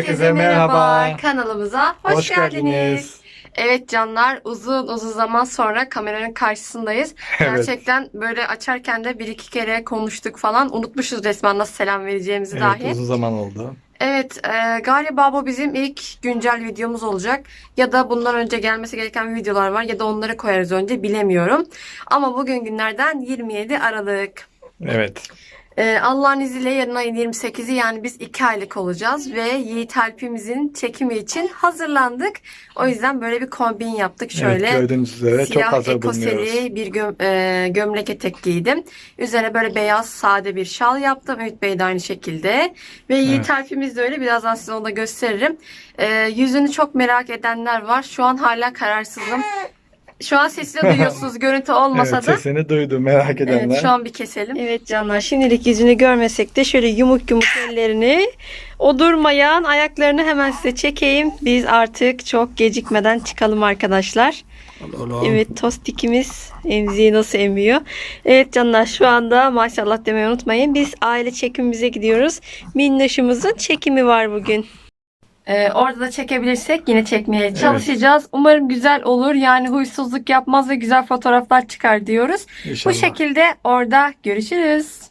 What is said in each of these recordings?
Herkese, merhaba. Kanalımıza hoş, Hoş geldiniz. geldiniz. Evet canlar uzun uzun zaman sonra kameranın karşısındayız. Evet. Gerçekten böyle açarken de bir iki kere konuştuk falan. Unutmuşuz resmen nasıl selam vereceğimizi Evet dahi. uzun zaman oldu. Evet e, galiba bu bizim ilk güncel videomuz olacak. Ya da bundan önce gelmesi gereken videolar var ya da onları koyarız önce bilemiyorum. Ama bugün günlerden 27 Aralık. Evet. Ee, Allah'ın izniyle yarın ayın 28'i yani biz 2 aylık olacağız ve Yiğit Alp'imizin çekimi için hazırlandık. O yüzden böyle bir kombin yaptık şöyle. Evet gördüğünüz üzere çok Siyah hazır bulunuyoruz. ekoseli bir göm- e, gömlek etek giydim. Üzerine böyle beyaz sade bir şal yaptım. Ümit Bey de aynı şekilde. Ve Yiğit Evet. Alp'imiz de öyle. Birazdan size onu da gösteririm. E, yüzünü çok merak edenler var. Şu an hala kararsızım. Şu an sesini duyuyorsunuz. Görüntü olmasa Evet da. sesini duydu merak edenler. Evet şu an bir keselim. Evet canlar şimdilik yüzünü görmesek de şöyle yumuk yumuk ellerini o durmayan ayaklarını hemen size çekeyim. Biz artık çok gecikmeden çıkalım arkadaşlar. Oğlum. Evet tostikimiz emziği nasıl emiyor. Evet canlar şu anda maşallah demeyi unutmayın. Biz aile çekimimize gidiyoruz. Minnoşumuzun çekimi var bugün. Ee, orada da çekebilirsek yine çekmeye çalışacağız. Umarım güzel olur. Yani huysuzluk yapmaz ve güzel fotoğraflar çıkar diyoruz. İnşallah. Bu şekilde orada görüşürüz.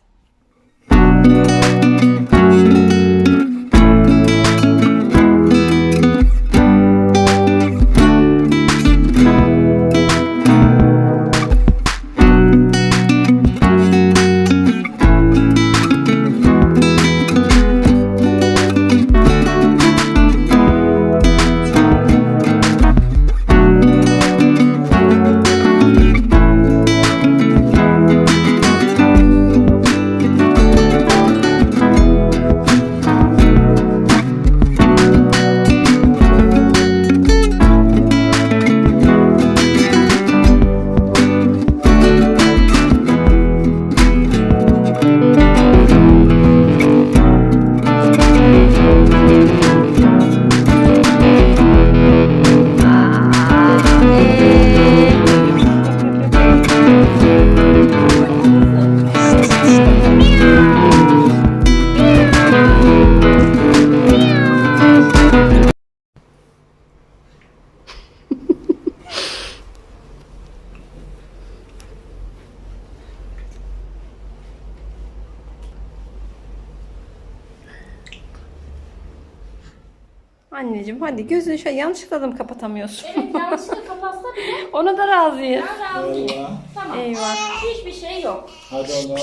Anneciğim hadi gözünü şöyle yanlışlıkla da mı kapatamıyorsun? Evet yanlışlıkla kapatsa bile Ona da razıyız. ben razıyım. Tamam. Eyvah. Hiçbir şey yok. Hadi oğlum.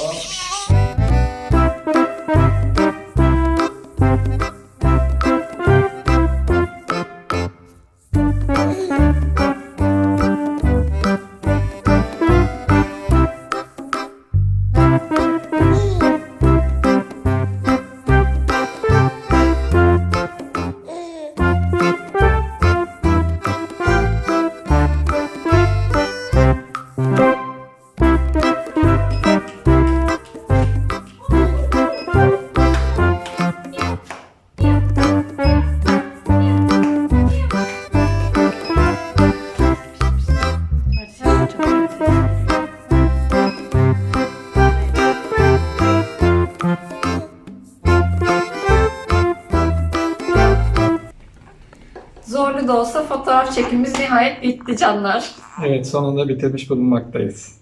Da olsa fotoğraf çekimimiz nihayet bitti canlar. Evet sonunda bitirmiş bulunmaktayız.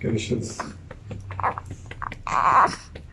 Görüşürüz.